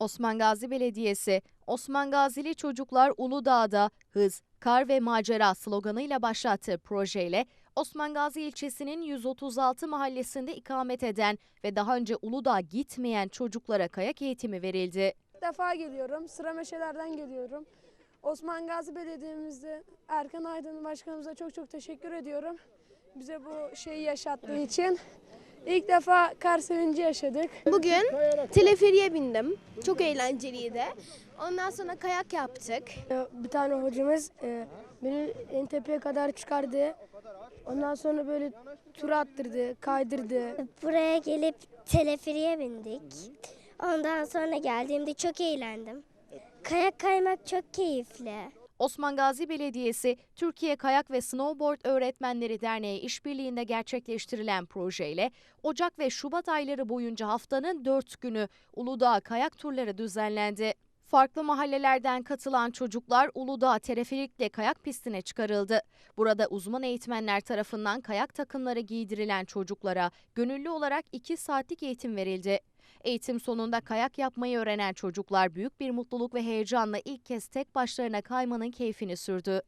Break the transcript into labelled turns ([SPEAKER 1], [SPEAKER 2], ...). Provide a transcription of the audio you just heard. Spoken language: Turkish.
[SPEAKER 1] Osman Gazi Belediyesi, Osman Gazili Çocuklar Uludağ'da hız, kar ve macera sloganıyla başlattığı projeyle Osman Gazi ilçesinin 136 mahallesinde ikamet eden ve daha önce Uludağ'a gitmeyen çocuklara kayak eğitimi verildi.
[SPEAKER 2] İlk defa geliyorum. Sıra meşelerden geliyorum. Osman Gazi Belediye'mizde Erkan Aydın Başkanımıza çok çok teşekkür ediyorum. Bize bu şeyi yaşattığı için. İlk defa kar sevinci yaşadık.
[SPEAKER 3] Bugün teleferiye bindim. Çok eğlenceliydi. Ondan sonra kayak yaptık.
[SPEAKER 4] Bir tane hocamız e, beni en tepeye kadar çıkardı. Ondan sonra böyle tur attırdı, kaydırdı.
[SPEAKER 5] Buraya gelip teleferiye bindik. Ondan sonra geldiğimde çok eğlendim. Kayak kaymak çok keyifli.
[SPEAKER 1] Osman Gazi Belediyesi, Türkiye Kayak ve Snowboard Öğretmenleri Derneği işbirliğinde gerçekleştirilen projeyle Ocak ve Şubat ayları boyunca haftanın 4 günü Uludağ kayak turları düzenlendi. Farklı mahallelerden katılan çocuklar Uludağ Teleferik'le kayak pistine çıkarıldı. Burada uzman eğitmenler tarafından kayak takımları giydirilen çocuklara gönüllü olarak 2 saatlik eğitim verildi. Eğitim sonunda kayak yapmayı öğrenen çocuklar büyük bir mutluluk ve heyecanla ilk kez tek başlarına kaymanın keyfini sürdü.